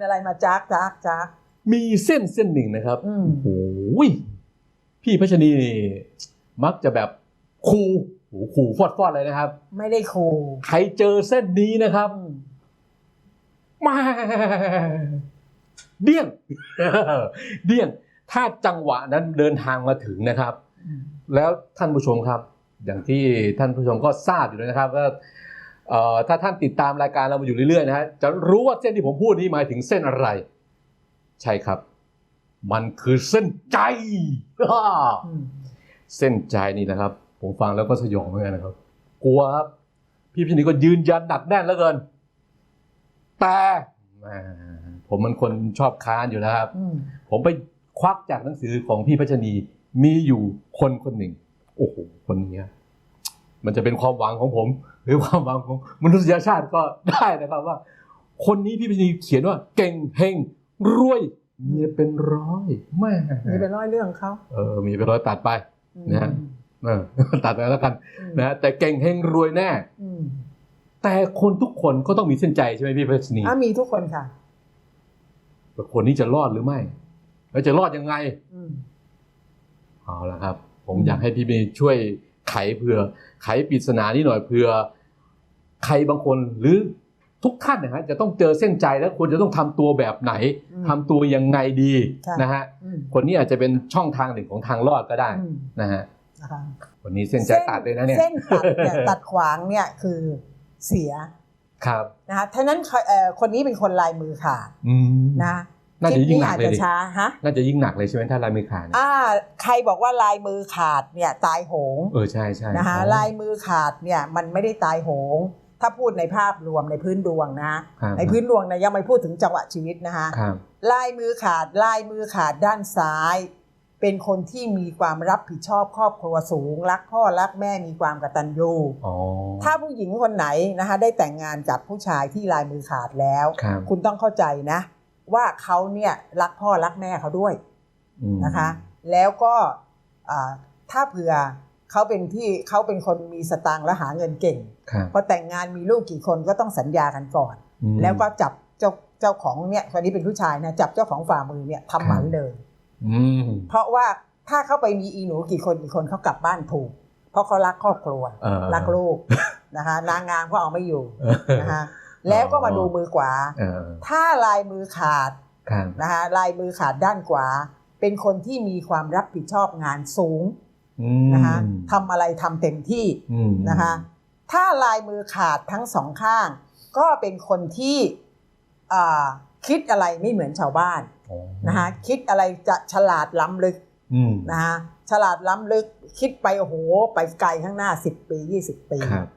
เป็นอะไรมาจักจักจักมีเส้นเส้นหนึ่งนะครับอืมโอ้ยพี่พัชนีนี่มักจะแบบคูโอ้โหขู่ฟอดฟอดเลยนะครับ ไม่ได้ขู่ใครเจอเส้นนี้นะครับอืมมาเดี้ยง เดี้ยง ถ้าจังหวะนั้นเดินทางมาถึงนะครับอืมแล้วท่านผู้ชมครับ อย่างที่ท่านผู้ชมก็ทราบอยู่แล้วนะครับว่าเอ่อ ถ้าท่านติดตามรายการเรามาอยู่เรื่อยๆนะฮะจะรู้ว่าเส้นที่ผมพูดนี้หมายถึงเส้นอะไร ใช่ครับ มันคือเส้นใจอืมเส้นใจนี่นะครับ ผมฟังแล้วก็สยองเหมือนกันนะครับ กลัวครับพี่พิชนีก็ยืนยันหนักแน่นเหลือเกิน แต่แหมผมมันคนชอบค้านอยู่แล้วครับอืมผมไปควักจากหนังสือของพี่พัชนีมีอยู่คนคนหนึ่ง โอ้โหคนเนี้ยมันจะเป็นความหวังของผมห รือความหวังของมนุษยชาติก็ได้นะครับว่า คนนี้พี่พัชนีเขียนว่าเก่งเฮงรวยเมียเป็นร้อยแม่นี่เป็นร้อยเรื่องเขาเออมีเป็นร้อยตัดไปอืมนะฮะเออตัดไปแล้วกันอืมนะฮะแต่เก่งเฮงรวยแน่อืมแต่คนทุกคนก็ต้องมีเส้นใจใช่ไหมพี่พัชนีอะมีทุกคนค่ะว่าคนนี้จะรอดหรือไม่ แล้วจะรอดยังไงอืมเอาละครับผมอืมอยากให้พี่เมย์ช่วยไขเผื่อไขปริศนานี้หน่อยเผื่อ ใครบางคนหรือทุกท่านนะฮะจะต้องเจอเส้นใจแล้วควรจะต้องทำตัวแบบไหนอืมทำตัวยังไงดีค่ะนะฮะอืมคนนี้อาจจะเป็นช่องทางหนึ่งของทางรอดก็ได้อืมนะฮะนะคะวันนี้เส้นใจตัดเลยนะเนี่ยเส้นตัดเนี่ยตัดขวางเนี่ยคือเสียครับนะคะท่านั้นเอ่อคนนี้เป็นคนลายมือขาดอืมนะน่าจะยิ่งหนักอาจเลยจะดิช้าฮะน่าจะยิ่งหนักเลยใช่ไหมถ้าลายมือขาดเนี่ยอ่าใครบอกว่าลายมือขาดเนี่ยตายโหงเออใช่ใช่นะคะอ๋อลายมือขาดเนี่ยมันไม่ได้ตายโหง ถ้าพูดในภาพรวมในพื้นดวงนะครับในพื้นดวงนะยังไม่พูดถึงจังหวะชีวิตนะคะครับลายมือขาดลายมือขาดด้านซ้าย เป็นคนที่มีความรับผิดชอบครอบครัวสูง รักพ่อรักแม่มีความกตัญญูอ๋อถ้าผู้หญิงคนไหนนะคะได้แต่งงานกับผู้ชายที่ลายมือขาดแล้วครับคุณต้องเข้าใจนะ ว่าเขาเนี่ยรักพ่อรักแม่เขาด้วยอืมนะคะ แล้วก็อ่าถ้าเผื่อ เขาเป็นที่เขาเป็นคนมีสตางค์และหาเงินเก่งครับพอแต่งงานมีลูกกี่คนก็ต้องสัญญากันก่อนอืมแล้วก็จับเจ้าเจ้าของเนี่ยคนนี้เป็นผู้ชายนะจับเจ้าของฝ่ามือเนี่ยทำหมันเลยอืมเพราะว่าถ้าเขาไปมีอีหนูกี่คนกี่คนเขากลับบ้านถูก เพราะเขารักครอบครัวเออรักลูกนะคะนางงามก็เอาไม่อยู่เออนะคะแล้วก็มาดูมือขวาเออถ้าลายมือขาดครับนะคะลายมือขาดด้านขวา เป็นคนที่มีความรับผิดชอบงานสูงอืม นะคะทำอะไรทำเต็มที่อืมนะคะถ้าลายมือขาดทั้งสองข้าง ก็เป็นคนที่อ่าคิดอะไรไม่เหมือนชาวบ้านอ๋อนะคะคิดอะไรจะฉลาดล้ำลึกอืมนะคะฉลาดล้ำลึกคิดไปโอ้โห ไปไกลข้างหน้า 10 ปี 20 ปีครับ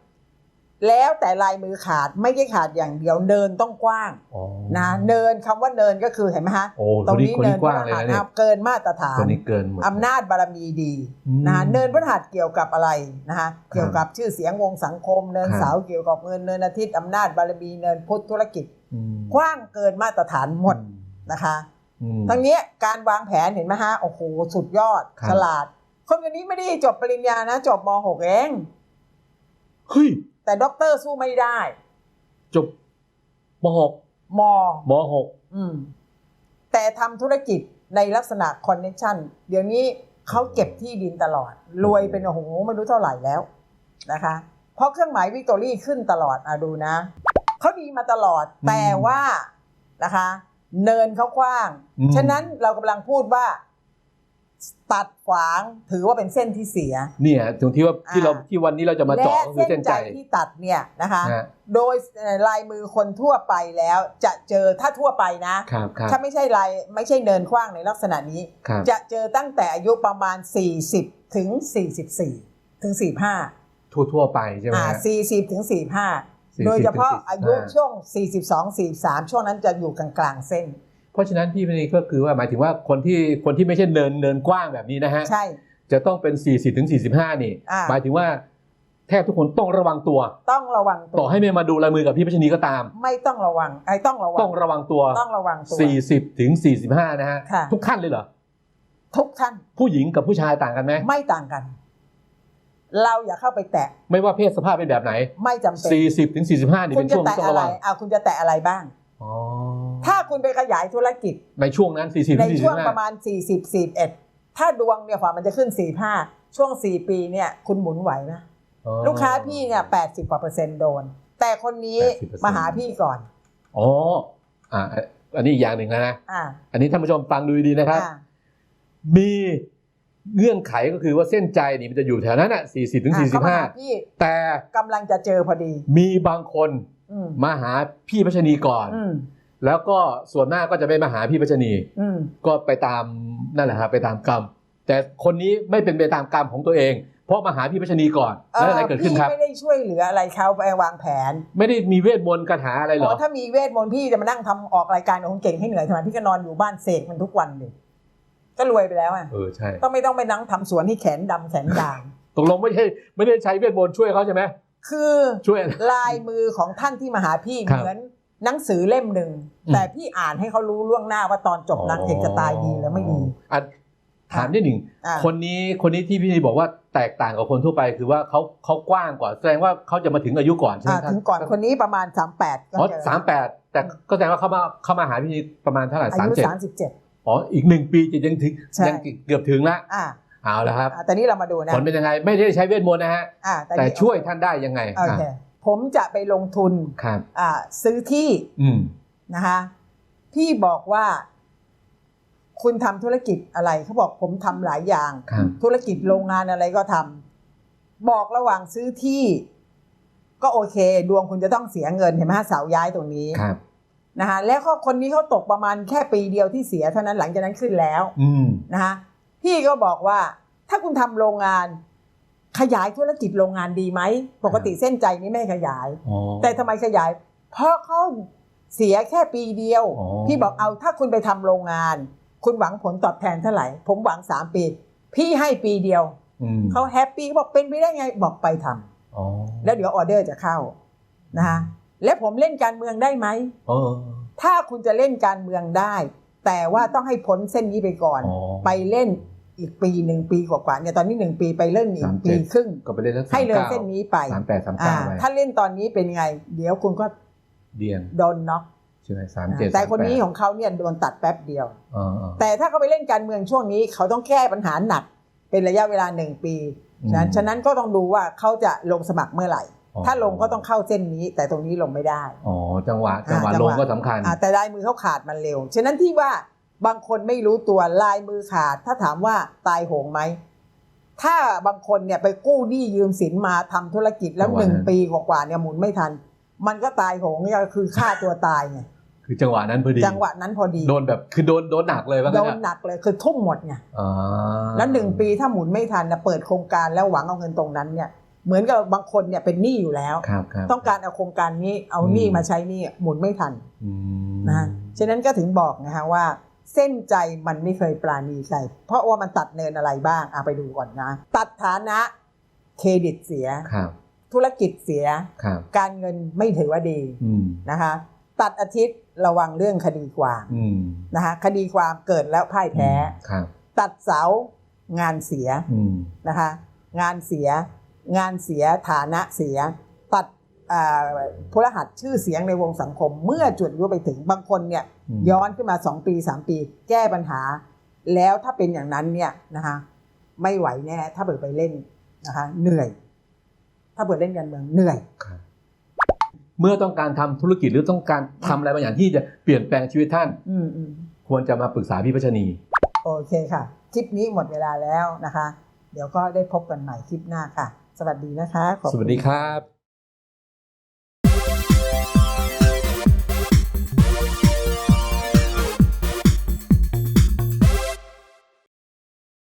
แล้วแต่ลายมือขาดไม่ใช่ขาดอย่างเดียวเนินต้องกว้างอ๋อ นะเนินคำว่าเนินก็คือเห็นไหมฮะโอ้ตครนงนี้นี้คนเนินี้นกว้างเลยนะเนี่ย เกินมาตรฐานคนนี้เกินหมด อำนาจบารมีดีอืมนะคะเนินพฤหัสเกี่ยวกับอะไรนะคะเกี่ยวกับชื่อเสียงวงสังคม เนินครับ เสาเกี่ยวกับเงินเนินอาทิตย์อำนาจบารมีเนินพุทธธุรกิจ อืมกว้างเกินมาตรฐานหมดนะคะ อืม ทั้งเนี้ยการวางแผนเห็นไหมฮะโอ้โหสุดยอดครับ ฉลาด คนคนนี้ไม่ได้จบปริญญานะ จบม .6 เอง เฮ้ย แต่ด็อกเตอร์สู้ไม่ได้ จบมหกมมหกอืม แต่ทำธุรกิจในลักษณะคอนเน c ชันเดี๋ยวนี้เขาเก็บที่ดินตลอด รวยเป็นโอ้โหไม่รู้เท่าไหร่แล้วนะคะ เพราะเครื่องหมายวิกตอรี่ขึ้นตลอดอะดูนะเขาดีมาตลอดแต่ว่านะคะ เนินเขากว้างอืมฉะนั้นเรากำลังพูดว่า ตัดขวางถือว่าเป็นเส้นที่เสีย เนี่ยตรงที่ว่าที่เราอ่าที่วันนี้เราจะมาและเจาะก็คือเส้เส้นนใจใจที่ตัดเนี่ยนะคะฮะโดยเอ่อลายมือคนทั่วไปแล้วจะเจอถ้าทั่วไปนะครับครับถ้าไม่ใช่ลายไม่ใช่เนินกว้างในลักษณะนี้ครับจะเจอตั้งแต่อายุประมาณ 40 ถึง 44 ถึง 45 ทั่วทั่วๆไปใช่ไหมอ่าฮะ40 ถึง 45 40โดยเฉพาะถึง45อายุช่วง 42 43 ช่วงนั้นจะอยู่กลางๆเส้น เพราะฉะนั้นพี่พนีก็คือว่าหมายถึงว่าคนที่คนที่ไม่ใช่เนินเนินกว้างแบบนี้นะฮะใช่จะต้องเป็น 40ถึง45 นี่อ่าหมายถึงว่าแทบทุกคนต้องระวังตัว ต้องระวังตัต่อวให้ไม่มาดูลายมือกับพี่พัชนีก็ตาม ไม่ต้องระวังไอ้ต้องระวังต้องระวังตัวต้องระวังตัว40ถึง45 นะฮะค่ะทุกขั้นเลยเหรอทุกท่านผู้หญิงกับผู้ชายต่างกันไหมไม่ต่างกัน เราอย่าเข้าไปแตะ ไม่ว่าเพศสภาพเป็นแบบไหน ไม่จำเป็น40ถึง45นี่คุเป็ณนจะช่วงแตะที่ต้องอะระไรวังเอาคุณจะแตะอะไรบ้างอ๋อ ถ้าคุณไปขยายธุรกิจ ในช่วงนั้น 40ในถึงช่วง45ประมาณ 40 41 ถ้าดวงเนี่ยฝ่ามันจะขึ้น 45 ช่วง 4 ปีเนี่ยคุณหมุนไหวนะอ๋อลูกค้าพี่เนี่ย80กว่าเปอร์เซ็นต์โดน แต่คนนี้80%มาหาพี่ก่อน อ๋ออ่าอันนี้อีกอย่างหนึ่งนะนะอ่าอันนี้ท่านผู้ชมฟังดูดีๆนะครับอ่ามีเงื่อนไขก็คือว่าเส้นใจนี่มันจะอยู่แถวนั้นอะ40ถึงอะเขามาหาพี่45แต่กำลังจะเจอพอดี มีบางคนอืมมาหาพี่พัชนีก่อนอืม แล้วก็ส่วนหน้ากก็จะไม่มาหาพี่พัชนีอืมก็ไปตามนั่นแหละครับไปตามกรรม แต่คนนี้ไม่เป็นไปตามกรรมของตัวเอง เพราะมาหาพี่พัชนีก่อนแล้วอะไรเกิดขึ้นครับพี่ไม่ได้ช่วยเหลืออะไรเขาไปวางแผน ไม่ได้มีเวทมนต์คาถาอะไรเหรโอ้อถ้ามีเวทมนต์พี่จะมานั่งทำออกรายการของเก่งให้เหนื่อยทำไมพี่ก็นอนอยู่บ้านเสกมันทุกวันเลยก็รวยไปแล้วอะเออใช่ก็ไม่ต้องไปนั่งทำสวนที่แขนดำแขนด่างตกลงไม่ใช่ไม่ได้ใช้เวทมนต์ช่วยเขาใช่ไหมคือช่วยลายมือของท่านที่มาหาพี่ครับเหมือน หนังสือเล่มหนึ่งอืมแต่พี่อ่านให้เขารู้ล่วงหน้าว่าตอนจบนางเอกจะตายดีหรือไม่ดีอะถามนิดหนึ่งอ่าคนนี้คนนี้ที่พี่นีบอกว่าแตกต่างกับคนทั่วไปคือว่าเขาเขากว้างกว่าแสดงว่าเขาจะมาถึงอายุก่อนใช่ไหมอ่าท่าถึงก่อนคนนี้ประมาณ 38ก็อ๋อเจอสามแปดแต่ก็แสดงว่าเขามาเขามาหาพี่นีประมาณเท่าไหร่อาสามยุเจ็ด37อ๋ออีกหนึ่งปีจะยังถึงใช่ยังเกือบถึงละอ่าเอาละครับอ่าแต่นี่เรามาดูนะผลเป็นยังไงไม่ได้ใช้เวทมนต์นะฮะอ่าแต่นี่ช่วยท่านได้ยังไงโอเค ผมจะไปลงทุนครับอ่าซื้อที่อืมนะคะพี่บอกว่าคุณทำธุรกิจอะไรเขาบอกผมทำหลายอย่างครับธุรกิจโรงงานอะไรก็ทำบอกระหว่างซื้อที่ ก็โอเค ดวงคุณจะต้องเสียเงินเห็นไหมฮะเสาย้ายตรงนี้ครับนะคะแล้วก็คนนี้เขาตกประมาณแค่ปีเดียวที่เสียเท่านั้นหลังจากนั้นขึ้นแล้วอืมนะคะพี่ก็บอกว่า ถ้าคุณทำโรงงาน ขยายธุรกิจโรงงานดีไหม ปกติเส้นใจนี้ไม่ขยายอ๋อแต่ทำไมขยาย เพราะเขาเสียแค่ปีเดียวอ๋อพี่บอกเอาถ้าคุณไปทำโรงงาน คุณหวังผลตอบแทนเท่าไหร่ ผมหวังสามปี พี่ให้ปีเดียวอืมเขาแฮปปี้เขาบอกเป็นไปได้ไงบอกไปทำอ๋อแล้วเดี๋ยวออเดอร์จะเข้านะคะและผมเล่นการเมืองได้ไหมเออถ้าคุณจะเล่นการเมืองได้ แต่ว่าต้องให้พ้นเส้นนี้ไปก่อนอ๋อไปเล่น อีกปีหนึ่งปีกว่าๆเนี่ยตอนนี้หนึ่งปีไปเล่นอีสากมเจ็ปีดครึ่งก็ไปเล่นทั้งให้เลย39เส้นนี้ไปสามแปดสามอ่าเก้าไปถ้าเล่นตอนนี้เป็นไง เดี๋ยวคุณก็เดียนโดนน็อกใช่ไหมสามเจ็ดแต่คนนี้ของเขาเนี่ยโดนตัดแป๊บเดียวอ๋ออ๋อแต่ถ้าเขาไปเล่นการเมืองช่วงนี้เขาต้องแก้ปัญหาหนัก เป็นระยะเวลาหนึ่งปีอืมฉะนั้นฉะนั้นก็ต้องดูว่าเขาจะลงสมัครเมื่อไหร่อ๋อถ้าลงก็ต้องเข้าเส้นนี้ แต่ตรงนี้ลงไม่ได้อ๋อจังหวะจังหวะอ่าจังลหงวะก็สำคัญอ่าแต่ลายมือเขาขาดมันเร็ว ฉะนั้นที่ว่า บางคนไม่รู้ตัวลายมือขาด ถ้าถามว่าตายโหงไหม ถ้าบางคนเนี่ยไปกู้หนี้ยืมสินมาทำธุรกิจแล้วจังหวะหนึ่งนั้นปีกว่าๆเนี่ยหมุนไม่ทัน มันก็ตายโหงเนี่ยก็คือฆ่าตัวตายไงคือจังหวะนั้นพอดีจังหวะนั้นพอดีโดนแบบคือโดนโดนหนักเลยว่าโดงั้นนอะหนักเลยคือทุ่มหมดไงอ่าแล้วหนึ่งปีถ้าหมุนไม่ทันนะเปิดโครงการแล้วหวังเอาเงินตรงนั้นเนี่ยเหมือนกับบางคนเนี่ยเป็นหนี้อยู่แล้วครับครับต้องการเอาโครงการนี้เอาอืมหนี้มาใช้หนี้หมุนไม่ทันอืมนะฮะฉะนั้นก็ถึงบอกนะฮะว่า เส้นใจมันไม่เคยปราณีใครเพราะว่ามันตัดเนินอะไรบ้างอะไปดูก่อนนะ ตัดฐานะเครดิตเสียครับธุรกิจเสียครับการเงินไม่ถือว่าดีอืมอืมนะคะคดีความเกิดแล้วพ่ายแพ้ครับตัดเสางานเสียอืมนะคะ งานเสีย งานเสียฐานะเสียตัดอ่า พลหัสชื่อเสียงในวงสังคม เมื่อจุดยุไปถึงบางคนเนี่ยอืมย้อนขึ้นมา2ปี3ปี แก้ปัญหา แล้วถ้าเป็นอย่างนั้นเนี่ยนะคะไม่ไหวแน่ ถ้าเปิดไปเล่นนะคะเหนื่อย ถ้าเปิดเล่นการเมืองเหนื่อยครับเมื่อต้องการทำธุรกิจหรือต้องการทำอะไรบางอย่างที่จะเปลี่ยนแปลงชีวิตท่าน อืมอืมควรจะมาปรึกษาพี่พัชนีโอเคค่ะ คลิปนี้หมดเวลาแล้วนะคะ เดี๋ยวก็ได้พบกันใหม่คลิปหน้าค่ะ สวัสดีนะคะขอบสคุณวัสดีครับ